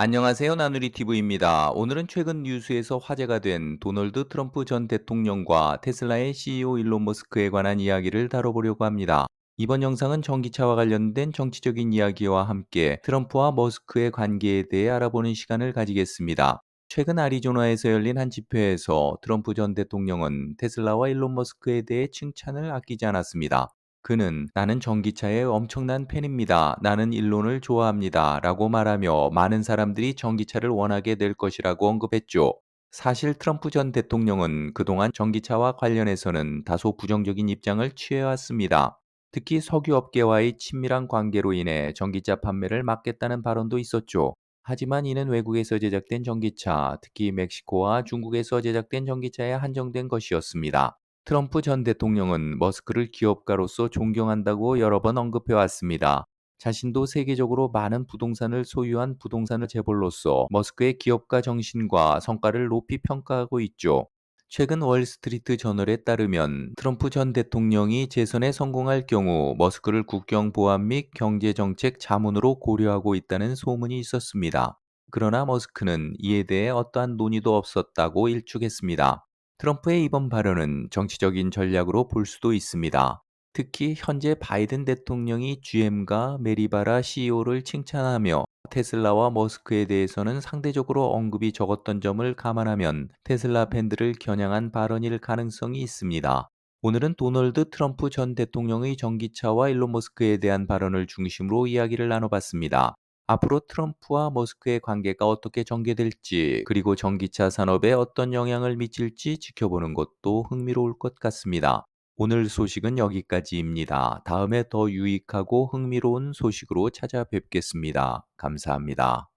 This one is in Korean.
안녕하세요. 나누리 TV입니다. 오늘은 최근 뉴스에서 화제가 된 도널드 트럼프 전 대통령과 테슬라의 CEO 일론 머스크에 관한 이야기를 다뤄보려고 합니다. 이번 영상은 전기차와 관련된 정치적인 이야기와 함께 트럼프와 머스크의 관계에 대해 알아보는 시간을 가지겠습니다. 최근 아리조나에서 열린 한 집회에서 트럼프 전 대통령은 테슬라와 일론 머스크에 대해 칭찬을 아끼지 않았습니다. 그는 "나는 전기차의 엄청난 팬입니다. 나는 일론을 좋아합니다. 라고 말하며 많은 사람들이 전기차를 원하게 될 것이라고 언급했죠. 사실 트럼프 전 대통령은 그동안 전기차와 관련해서는 다소 부정적인 입장을 취해왔습니다. 특히 석유업계와의 친밀한 관계로 인해 전기차 판매를 막겠다는 발언도 있었죠. 하지만 이는 외국에서 제작된 전기차, 특히 멕시코와 중국에서 제작된 전기차에 한정된 것이었습니다. 트럼프 전 대통령은 머스크를 기업가로서 존경한다고 여러 번 언급해 왔습니다. 자신도 세계적으로 많은 부동산을 소유한 부동산을 재벌로서 머스크의 기업가 정신과 성과를 높이 평가하고 있죠. 최근 월스트리트 저널에 따르면 트럼프 전 대통령이 재선에 성공할 경우 머스크를 국경 보안 및 경제 정책 자문으로 고려하고 있다는 소문이 있었습니다. 그러나 머스크는 이에 대해 어떠한 논의도 없었다고 일축했습니다. 트럼프의 이번 발언은 정치적인 전략으로 볼 수도 있습니다. 특히 현재 바이든 대통령이 GM과 메리바라 CEO를 칭찬하며 테슬라와 머스크에 대해서는 상대적으로 언급이 적었던 점을 감안하면 테슬라 팬들을 겨냥한 발언일 가능성이 있습니다. 오늘은 도널드 트럼프 전 대통령의 전기차와 일론 머스크에 대한 발언을 중심으로 이야기를 나눠봤습니다. 앞으로 트럼프와 머스크의 관계가 어떻게 전개될지, 그리고 전기차 산업에 어떤 영향을 미칠지 지켜보는 것도 흥미로울 것 같습니다. 오늘 소식은 여기까지입니다. 다음에 더 유익하고 흥미로운 소식으로 찾아뵙겠습니다. 감사합니다.